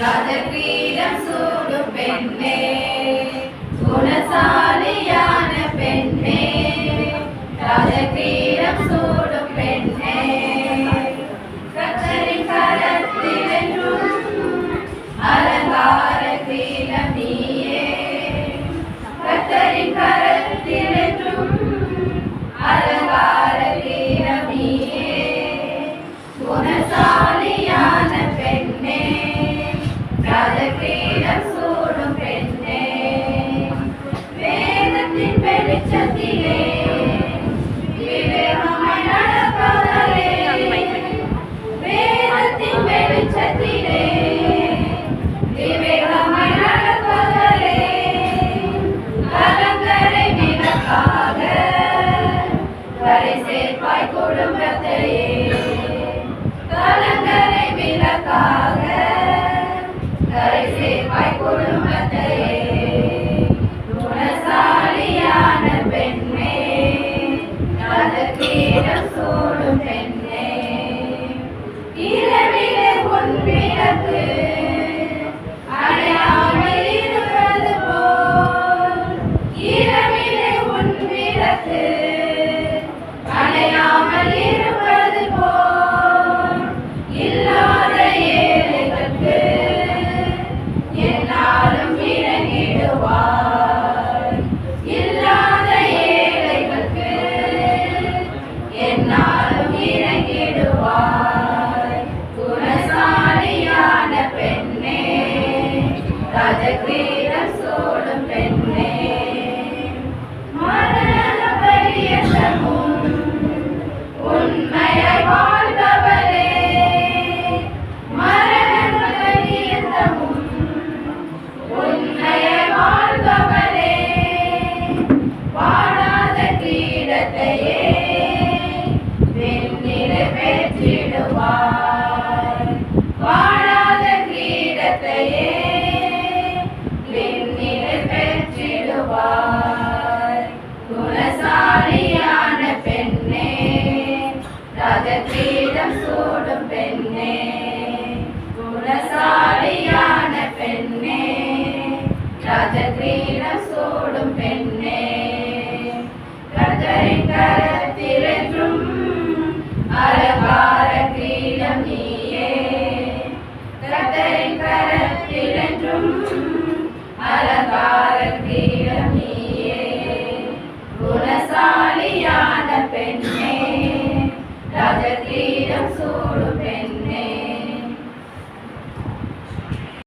கதபீடம் சூடும் பெண்ணே குணசாலியான பெண்ணே கதபீடம் சூடும் பெண்ணே. கத்தரின் கரத்திலும் அலங்கார பீடம் நீயே. கத்தரின் கரத்திலும் அலங்கார பீடம் நீயே. குணசாலி வாய்ப்பொருளும் ഗുണസാലിയാണ് പെണ്ണേ. രാജകീരം സൂടും പെണ്ണേ. ഗുണസാലിയാണ് പെണ്ണേ. രാജകീരം സൂടും പെണ്ണേ. കരത്തിലെത്തും അലവാര കീഴം നീയേ. കരത്തിലെത്തും അലവാര കീഴം Amen.